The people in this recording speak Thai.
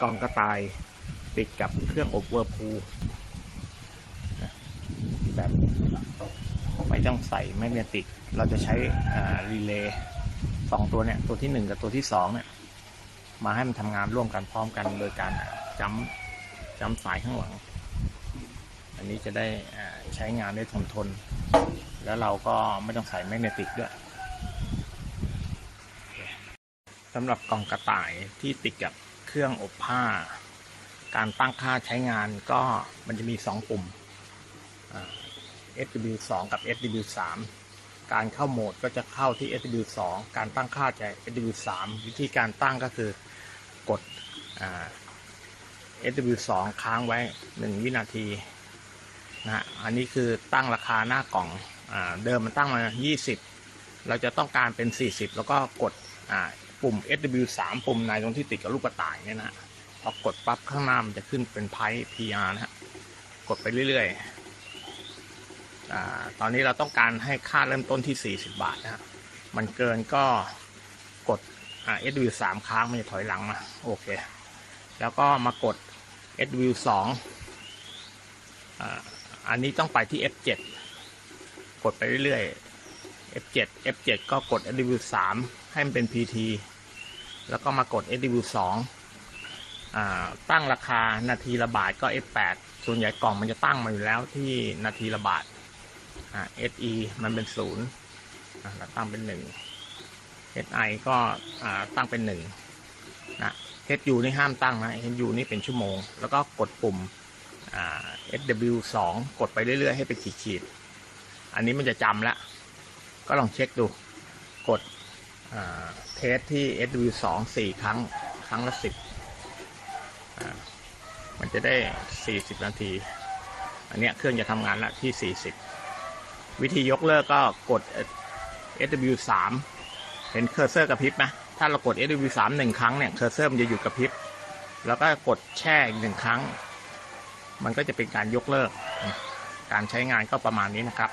กล่องกระต่ายติดกับเครื่องอบเวอร์พูลแบบไม่ต้องใส่แมกเนติก เราจะใช้รีเลย์สองตัวเนี่ยตัวที่หนึ่งกับตัวที่สองเนี่ยมาให้มันทำงานร่วมกันพร้อมกันโดยการจำจำสายข้างหลัง อันนี้จะได้ใช้งานได้ทนทน แล้วเราก็ไม่ต้องใส่แมกเนติกด้วยสำหรับกล่องกระต่ายที่ติดกับ เครื่องอบผ้า การตั้งค่าใช้งานก็มันจะมี 2 ปุ่ม SW2 กับ SW3 การเข้าโหมดก็จะเข้าที่ SW2 การตั้งค่าจะ SW3 วิธีการตั้งก็คือกด SW2 ค้างไว้ 1 วินาทีนะฮะอันนี้คือตั้งราคาหน้ากล่องอเดิมมันตั้งมา 20 เราจะต้องการเป็น 40 แล้วก็กดอ่า ปุ่ม SW3 ปุ่มในตรงที่ติดกับลูกกระต่ายเนี่ยนะฮะพอกดปั๊บข้างหน้ามันจะขึ้นเป็นไพ่ PR นะฮะกดไปเรื่อยๆอาตอนนี้เราต้องการให้ค่าเริ่มต้นที่ 40 บาทนะฮะมันเกินก็กดอ่า SW3 ค้างมันจะถอยหลังมา โอเค แล้วก็มากด SW2 อ่าอันนี้ต้องไปที่ F7 กดไปเรื่อยๆ F7 F7 ก็กด SW3 ให้มันเป็น PT แล้วก็มากด SW2 อ่าตั้งราคานาทีละบาทก็ F8 ส่วนใหญ่กล่องมันจะตั้งมาอยู่แล้วที่นาทีละบาทอ่า SE มันเป็นศูนย์อ่าเราตั้งเป็นหนึ่ง SI ก็อ่าตั้งเป็นหนึ่งนะ HU นี่ห้ามตั้งนะ HU นี่เป็นชั่วโมง แล้วก็กดปุ่มอ่า SW2 กดไปเรื่อย ๆ ให้เป็นขีดๆอันนี้มันจะจำแล้วก็ลองเช็คดู กด เทสที่ SW2 สี่ครั้ง ครั้งละสิบมันจะได้ 40 นาที อันนี้เครื่องจะทำงานละที่ 40 วิธียกเลิกก็กด SW3 เห็นเคอร์เซอร์กระพริบไหมถ้าเรากด SW3 หนึ่งครั้งเนี่ย เคอร์เซอร์มันจะหยุดกระพริบ แล้วก็กดแช่อีกหนึ่งครั้ง มันก็จะเป็นการยกเลิก การใช้งานก็ประมาณนี้นะครับ